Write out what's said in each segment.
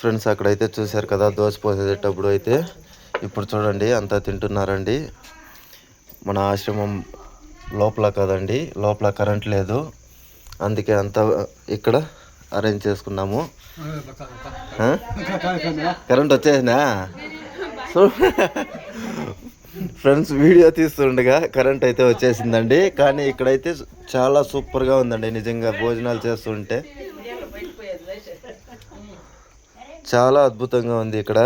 Friends అక్కడైతే చూశారు కదా దోశ పోసేటప్పుడు అయితే. ఇప్పుడు చూడండి అంతా తింటున్నారండి. మన ఆశ్రమం లోపల కదండి లోపల కరెంట్ లేదు. అందుకే అంతా ఇక్కడ అరేంజ్ చేసుకున్నాము. కరెంట్ వచ్చేసినా ఫ్రెండ్స్ వీడియో తీస్తుండగా కరెంట్ అయితే వచ్చేసిందండి. కానీ ఇక్కడైతే చాలా సూపర్గా ఉందండి నిజంగా భోజనాలు చేస్తుంటే. చాలా అద్భుతంగా ఉంది ఇక్కడ.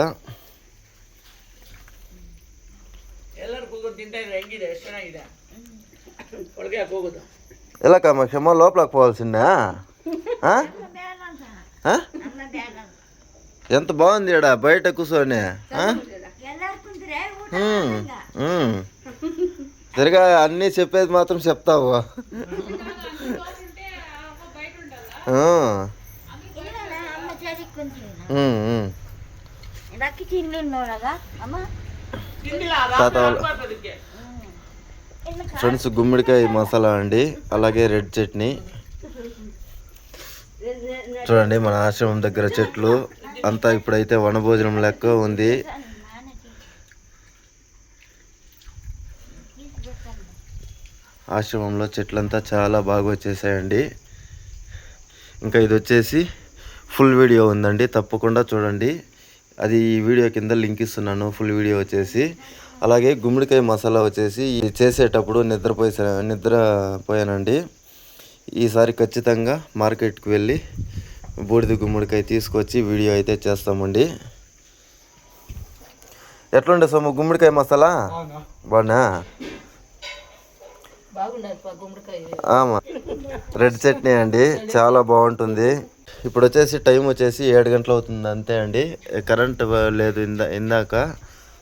ఎలా కామాక్షమ్మ లోపలకి పోవాల్సిందా? ఎంత బాగుంది ఇక్కడ బయట కూర్చొని సరిగా అన్నీ చెప్పేది మాత్రం చెప్తావు. ఫ్రెండ్స్ గుమ్మడికాయ మసాలా అండి అలాగే రెడ్ చట్నీ. చూడండి మన ఆశ్రమం దగ్గర చెట్లు అంతా ఇప్పుడైతే వనభోజనం లెక్క ఉంది. ఆశ్రమంలో చెట్లంతా చాలా బాగా వచ్చేసాయండి. ఇంకా ఇది వచ్చేసి ఫుల్ వీడియో ఉందండి తప్పకుండా చూడండి. అది ఈ వీడియో కింద లింక్ ఇస్తున్నాను ఫుల్ వీడియో వచ్చేసి. అలాగే గుమ్మడికాయ మసాలా వచ్చేసి ఇది చేసేటప్పుడు నిద్రపోయి నిద్రపోయానండి. ఈసారి ఖచ్చితంగా మార్కెట్కి వెళ్ళి బూడిద గుమ్మడికాయ తీసుకొచ్చి వీడియో అయితే చేస్తామండి. ఎట్లుండే సొమ్ము? గుమ్మడికాయ మసాలా? బాగున్నా? ఆమా. రెడ్ చట్నీ అండి చాలా బాగుంటుంది. ఇప్పుడు వచ్చేసి టైం వచ్చేసి ఏడు గంటలు అవుతుంది అంతే అండి. కరెంట్ లేదు ఇందా ఇందాక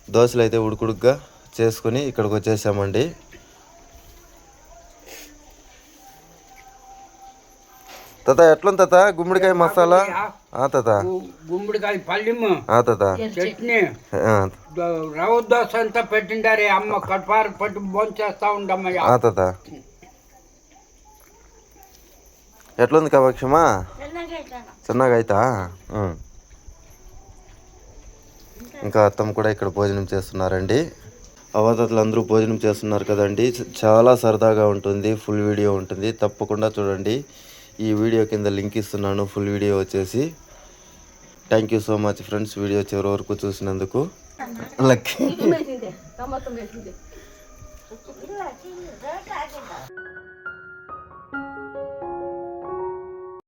దోశలు అయితే ఉడుకుడుగ్గా చేసుకుని ఇక్కడికి వచ్చేసామండి తాత ఎట్లుంది తాత? గుమ్మడికాయ మసాలా? ఆ తాత. గుమ్మడికాయ పల్లిము ఆ తాత. చట్నీ రవ దోశ అంతా పెట్టిండారే అమ్మ కట్పారు పట్టు చేస్తా ఉండమ్మ ఆ తాత. ఎట్లుంది కామాక్షమా చిన్నగా. ఇంకా అత్తమ్మ కూడా ఇక్కడ భోజనం చేస్తున్నారండి. అవతాతలు అందరూ భోజనం చేస్తున్నారు కదండి. చాలా సరదాగా ఉంటుంది. ఫుల్ వీడియో ఉంటుంది. తప్పకుండా చూడండి. ఈ వీడియో కింద లింక్ ఇస్తున్నాను. ఫుల్ వీడియో వచ్చేసి. Thank you so much friends. Video చివరి వరకు చూసినందుకు. లక్కీ.